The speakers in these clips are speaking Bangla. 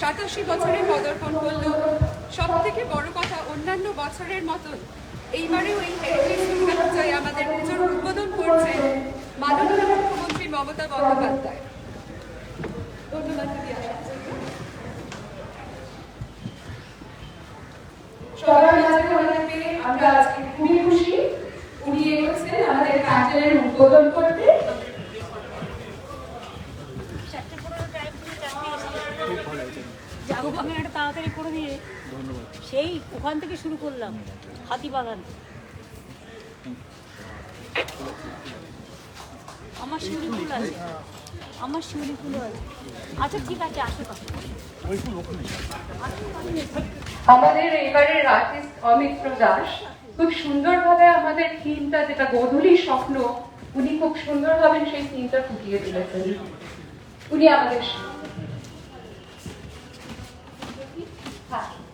সাতাশি বছরে পদার্পণ করল। সব থেকে বড় কথা, অন্যান্য বছরের মতন এইবারেও এই হেরিটেজ দুর্গাপূজায় আমাদের পুজোর উদ্বোধন করছে মাননীয় মুখ্যমন্ত্রী মমতা বন্দ্যোপাধ্যায়। আমরা আজকে খুবই খুশি। উনি এগোচ্ছেন আমাদের প্যান্ডেলের উদ্বোধন করতে চারটে পনেরো টাইম করে চারটে এসে যাব আমি একটা তাড়াতাড়ি করে সেই ওখান থেকে শুরু করলাম হাতিবাগান আমার শিউলি ফুল আছে। আমার শিউলি ফুলও আছে। আচ্ছা ঠিক আছে আশেপাশে আমাদের এবারের আর্টিস্ট অমিত্র দাস খুব সুন্দরভাবে আমাদের থিমটা যেটা গোধূলি স্বপ্ন, উনি খুব সুন্দরভাবে সেই থিমটা ফুটিয়ে তুলেছেন। উনি আমাদের সাথে।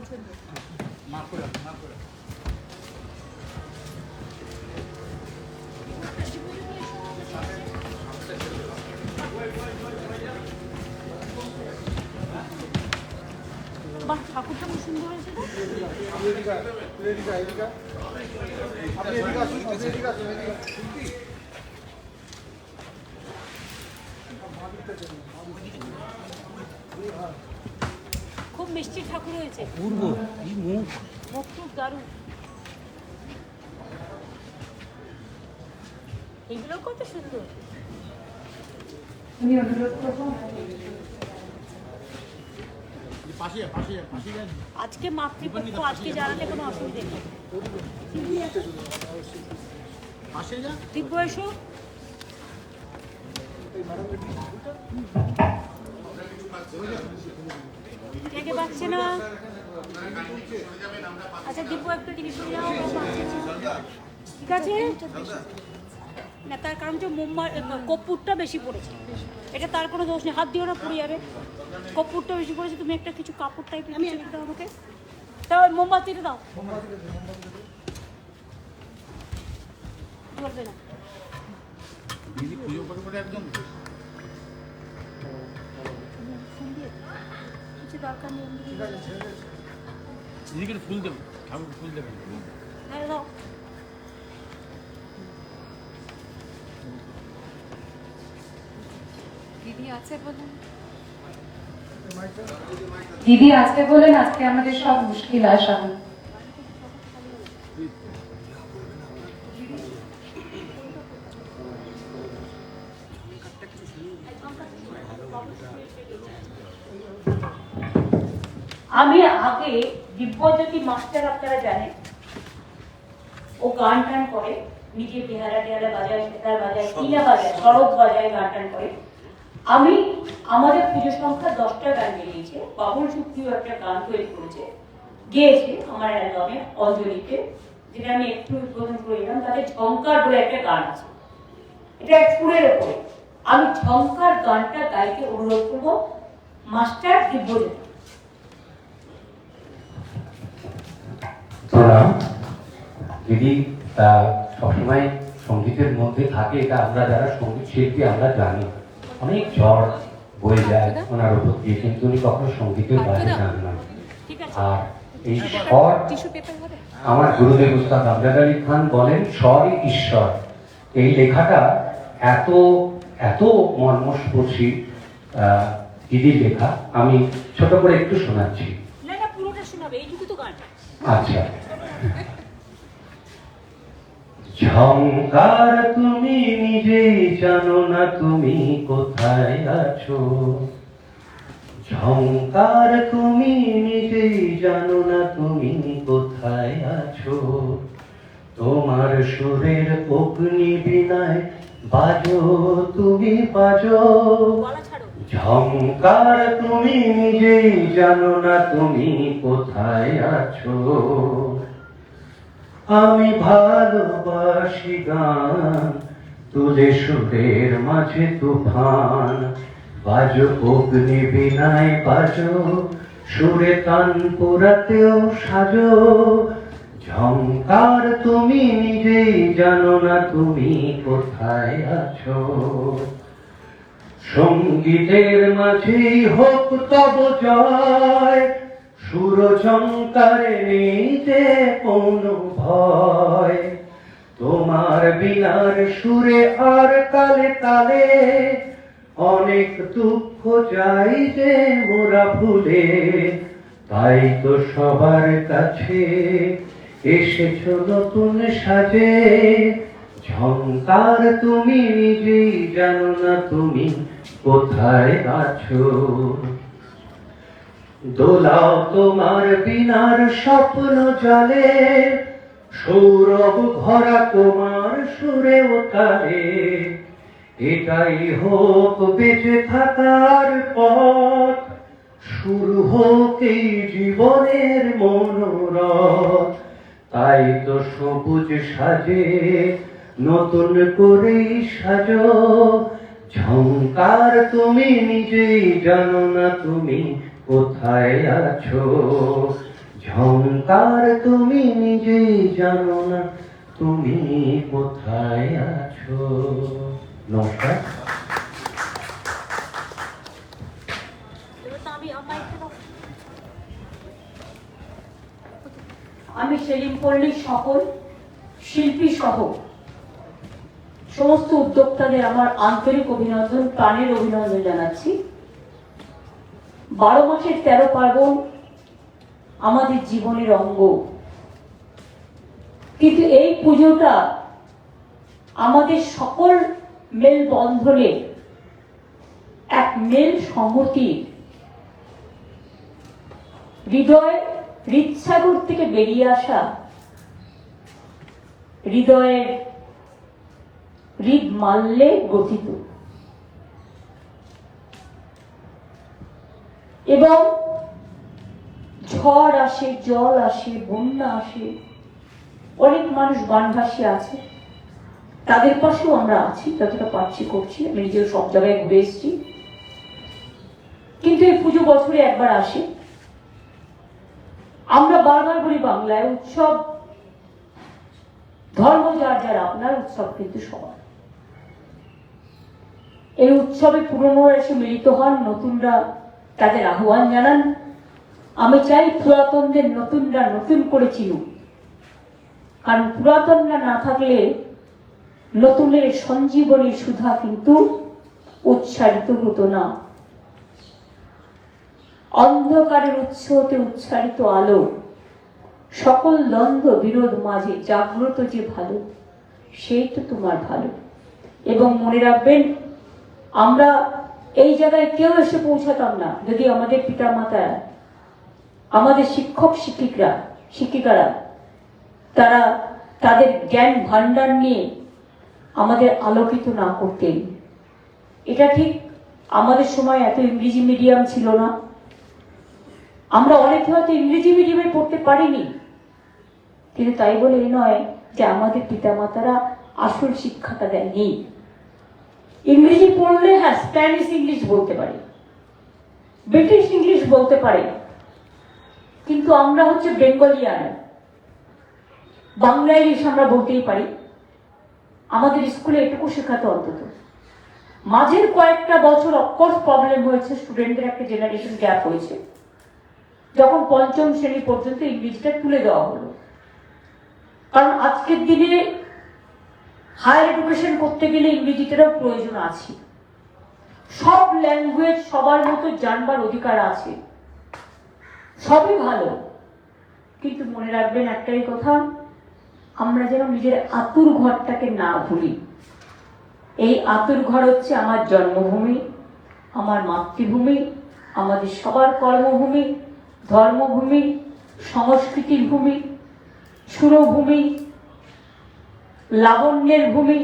পছন্দ বাহ ঠাকুরটা খুব সুন্দর হয়েছে আপনি মিষ্টি ঠাকুর হয়েছে। পূর্ব কি মুখ। মুখ টুক দারুণ। এগুলো কত সুন্দর। উনি অনুরোধ করব। আজকে মাতৃপক্ষ আজকে জানালে কোনো অসুবিধা নেই। দিব্য এসো। কে কে পাচ্ছে না? আচ্ছা দিব্য একটু টিভি শুনে যাও। ঠিক আছে? না তার কারণ হচ্ছে মোম্মা কর্পূরটা বেশি পড়েছে। এটা তার কোনো দোষ নেই। হাত দিও না পুড়ে যাবে। কর্পূরটা বেশি পড়েছে তুমি একটা কিছু কাপড় টাইপের আমি দাও আমাকে। তাও ওই মোমবাতিটা দাও। বলবে না। দিদি পুজো করে করে একদম? কিছু দরকার নেই একটু ফুল দেবেন ঠাকুর ফুল দেবেন। হ্যাঁ দিদি আছে বলেন। দিদি আছে বলেন আজকে আমাদের সব মুশকিল আসান আমি আগে দিব্যজ্যোতি মাস্টার আপনারা জানেন। ও গান টান করে নিজে বেহারা টেহারা বাজায় সেতার বাজায় কিনা বাজায়। শরৎ বাজায় গান টান করে। আমি আমাদের পুজো সংখ্যা দশটা গান বেরিয়েছে। বাবুল শুক্তিও একটা গান তৈরি করেছে। গেয়েছে আমার অ্যালবামে অঞ্জলিতে যেটা আমি একটু উদ্বোধন করেছিলাম তাতে ঝঙ্কার বলে একটা গান আছে। এটা সুরের ওপরে। আমি ঝঙ্কার গানটা গাইতে অনুরোধ করব। মাস্টার দিব্যজ্যোতি। দিদি তা সবসময় সঙ্গীতের মধ্যে থাকে এটা আমরা যারা সংগীত শিল্পী আমরা জানি। অনেক ঝড় বয়ে যায় ওনার উপর দিয়ে কিন্তু উনি কখনো সঙ্গীতের বাইরে যান না। আর এই স্বর আমার গুরুদেব উস্তাদ আমজাদ আলী খান বলেন স্বরই ঈশ্বর। এই লেখাটা এত এত মর্মস্পর্শী আহ, দিদির লেখা। আমি ছোট করে একটু শোনাচ্ছি। আচ্ছা। ঝঙ্কার তুমি নিজেই জানো না তুমি কোথায় আছো। ঝংকার তুমি নিজেই জানো না তুমি কোথায় আছো। তোমার সুরের অগ্নি বিনায় বাজো তুমি বাজো। ঝঙ্কার তুমি নিজেই জানো না তুমি কোথায় আছো। আমি ভালোবাসি গান, তুলে সুরের মাঝে তুফান। বাজো অগ্নি বিনায়, বাজো সুরে তান পুরাতেও সাজো। ঝংকার তুমি নিজেই জানো না তুমি কোথায় আছো। সঙ্গীতের মাঝেই হোক তব জয় সুর ঝঙ্কারে নেই যে কোনো ভয়। তোমার বিনার সুরে আর কালে কালে অনেক দুঃখ যাই যে মোরা ভুলে। তাই তো সবার কাছে এসেছ নতুন সাজে। ঝঙ্কার তুমি নিজেই জানো না তুমি কোথায় আছো। দোলাও তোমার বিনার স্বপ্ন জলে। সৌরভ ভরা তোমার সুরে ও তালে এটাই হোক বেঁচে থাকার পথ, শুরু হোক এই জীবনের মনোরথ। তাই তো সবুজ সাজে নতুন করে সাজো। ঝংকার তুমি নিজেই জানো না তুমি কোথায় আছো। ঝঙ্কার তুমি নিজেই জানো না, তুমি কোথায় আছো? নমস্কার। আমি সেলিম পল্লীর সকল, শিল্পী সহ। সমস্ত উদ্যোক্তাদের আমার আন্তরিক অভিনন্দন, প্রাণের অভিনন্দন জানাচ্ছি। বারো মাসের তেরো পার্বণ আমাদের জীবনের অঙ্গ। কিন্তু এই পুজোটা আমাদের সকল মেল মেলবন্ধনের এক মেল সংহতির হৃদয় হৃদসাগর থেকে বেরিয়ে আসা, হৃদয়ের হৃদ মাল্যে গঠিত। এবং ঝড় আসে, জল আসে, বন্যা আসে। অনেক মানুষ বানভাসী আছে। তাদের পাশেও আমরা আছি, যতটা পারছি করছি। আমি নিজেও সব জায়গায় ঘুরে এসেছি। কিন্তু এই পুজো বছরে একবার আসে। আমরা বারবার বলি বাংলায়, উৎসব ধর্ম যার যার আপনার, উৎসব কিন্তু সবার। এই উৎসবে পুরনোরা এসে মিলিত হন, নতুনরা তাদের আহ্বান জানান। আমি চাই পুরাতনদের নতুনরা নতুন করে চিনুক। কারণ পুরাতনরা না থাকলে নতুনের সঞ্জীবনী সুধা কিন্তু উচ্চারিত হতো না। অন্ধকারের উৎস হতে উচ্চারিত আলো, সকল দ্বন্দ্ব বিরোধ মাঝে জাগ্রত যে ভালো সেই তো তোমার ভালো। এবং মনে রাখবেন, আমরা এই জায়গায় কেউ এসে পৌঁছাতাম না, যদি আমাদের পিতা মাতারা আমাদের শিক্ষক শিক্ষিকরা শিক্ষিকারা, তারা তাদের জ্ঞান ভাণ্ডার নিয়ে আমাদের আলোকিত না করতেন এটা ঠিক আমাদের সময় এত ইংরেজি মিডিয়াম ছিল না। আমরা অনেকে হয়তো ইংরেজি মিডিয়ামে পড়তে পারিনি। কিন্তু তাই বলে এ নয় যে আমাদের পিতামাতারা আসল শিক্ষাটা দেয়নি ইংরেজি পড়লে হ্যাঁ স্প্যানিশ ইংলিশ বলতে পারে, ব্রিটিশ ইংলিশ বলতে পারে। কিন্তু আমরা হচ্ছে বেঙ্গলিয়ান। বাংলা ইংলিশ আমরা বলতেই পারি, আমাদের স্কুলে এটুকু শেখাতো অন্তত। মাঝের কয়েকটা বছর অফকোর্স প্রবলেম হয়েছে স্টুডেন্টদের একটা জেনারেশন গ্যাপ হয়েছে। যখন পঞ্চম শ্রেণি পর্যন্ত ইংরেজিটা তুলে দেওয়া হলো। কারণ আজকের দিনে হায়ার এডুকেশন করতে গেলে ইংরেজিটারও প্রয়োজন আছে। সব ল্যাঙ্গুয়েজ সবার মতো জানবার অধিকার আছে। সবই ভালো। কিন্তু মনে রাখবেন একটাই কথা, আমরা যেন নিজের আতুর ঘরটাকে না ভুলি। এই আতুর ঘর হচ্ছে আমার জন্মভূমি, আমার মাতৃভূমি, আমাদের সবার কর্মভূমি, ধর্মভূমি, সংস্কৃতির ভূমি, সুরভূমি, লাবণ্যের ভূমি,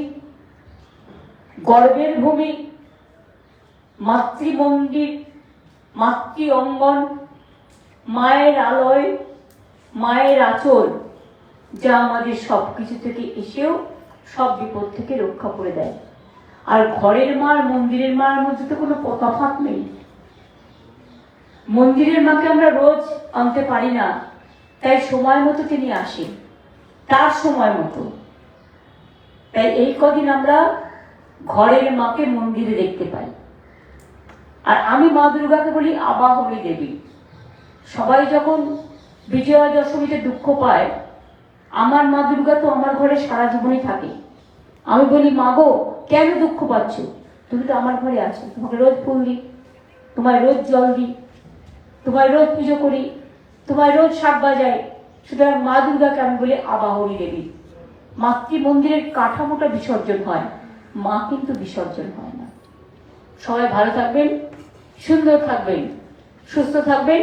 গর্বের ভূমি, মাতৃমন্দির মাতৃ অঙ্গন মায়ের আলোয়, মায়ের আচল, যা আমাদের সব কিছু থেকে এসেও সব বিপদ থেকে রক্ষা করে দেয়। আর ঘরের মা আর মন্দিরের মার মধ্যে তো কোনো তফাৎ নেই। মন্দিরের মাকে আমরা রোজ আনতে পারি না, তাই সময় মতো তিনি আসেন, তার সময় মতো। তাই এই কদিন আমরা ঘরের মাকে মন্দিরে দেখতে পাই। আর আমি মা দুর্গাকে বলি আবাহনী দেবী। সবাই যখন বিজয়া দশমীতে দুঃখ পায়, আমার মা দুর্গা তো আমার ঘরে সারা জীবনই থাকে। আমি বলি, মা গো, কেন দুঃখ পাচ্ছ? তুমি তো আমার ঘরে আছো। তোমাকে রোজ ফুল দিই, তোমায় রোজ জল দিই, তোমায় রোজ পুজো করি, তোমায় রোজ শাক বাজাই। সুতরাং মা দুর্গাকে আমি বলি, আবাহনী দেবী। মাতৃ মন্দিরের কাঠামোটা বিসর্জন হয়, মা কিন্তু বিসর্জন হয় না। সবাই ভালো থাকবেন, সুন্দর থাকবেন, সুস্থ থাকবেন।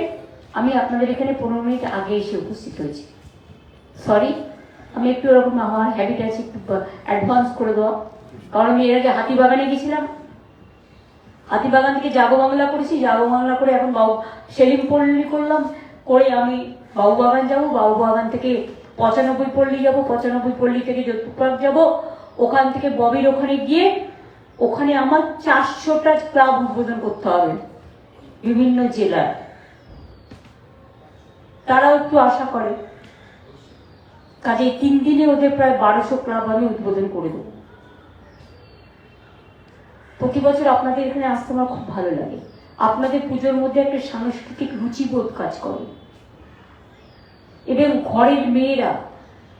আমি আপনাদের এখানে পনেরো মিনিট আগে এসে উপস্থিত হয়েছি। সরি আমি একটু ওরকম আমার হ্যাবিট আছে একটু অ্যাডভান্স করে দেওয়া। কারণ আমি এর আগে হাতিবাগানে গেছিলাম। হাতিবাগান থেকে জাগো বাংলা করেছি, জাগো বাংলা করে এখন বাবু সেলিম পল্লী করলাম। করে আমি বাবু বাগান যাব বাবু বাগান থেকে পঁচানব্বই পল্লী যাব, পঁচানব্বই পল্লী থেকে যোধপুর পার্ক যাব। ওখান থেকে ববির ওখানে গিয়ে ওখানে আমার চারশোটা ক্লাব উদ্বোধন করতে হবে। বিভিন্ন জেলার তারাও একটু আশা করে। কাজে তিন দিনে ওদের প্রায় বারোশো ক্লাব আমি উদ্বোধন করে দেবো। প্রতি বছর আপনাদের এখানে আসতে আমার খুব ভালো লাগে। আপনাদের পুজোর মধ্যে একটা সাংস্কৃতিক রুচিবোধ কাজ করে। এবং ঘরের মেয়েরা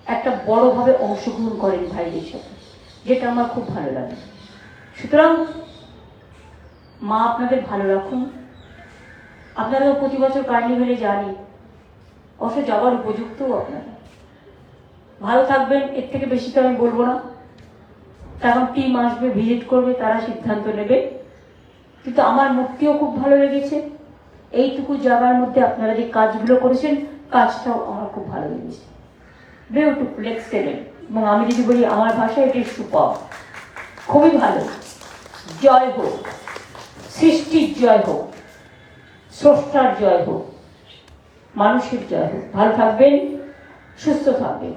একটা বড়ভাবে অংশগ্রহণ করেন ভাইদের সাথে, যেটা আমার খুব ভালো লাগে। সুতরাং মা আপনাদের ভালো রাখুন। আপনারাও প্রতি বছর কার্নিভেলে জানি অবশ্য যাওয়ার উপযুক্তও আপনারা ভালো থাকবেন, এর থেকে বেশি তো আমি বলব না। কারণ টিম আসবে ভিজিট করবে, তারা সিদ্ধান্ত নেবে। কিন্তু আমার মুক্তিও খুব ভালো লেগেছে। এইটুকু জায়গার মধ্যে আপনারা যে কাজগুলো করেছেন, কাজটাও আমার খুব ভালো লেগেছে। বিউটিফুল এক্সেলেন্ট এবং আমি যদি বলি, আমার ভাষায় এটি সুপার খুবই ভালো। জয় হোক। সৃষ্টির জয় হোক। স্রষ্টার জয় হোক। মানুষের জয় হোক। ভালো থাকবেন, সুস্থ থাকবেন।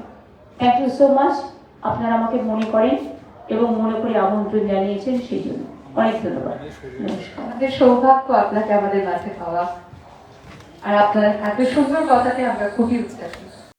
থ্যাংক ইউ সো মাচ আপনারা আমাকে মনে করেন এবং মনে করে আমন্ত্রণ জানিয়েছেন, সেই জন্য অনেক ধন্যবাদ। আমাদের সৌভাগ্য আপনাকে আমাদের মাঝে পাওয়া। আর আপনার এত সুন্দর কথাতে আমরা খুবই উত্তেজিত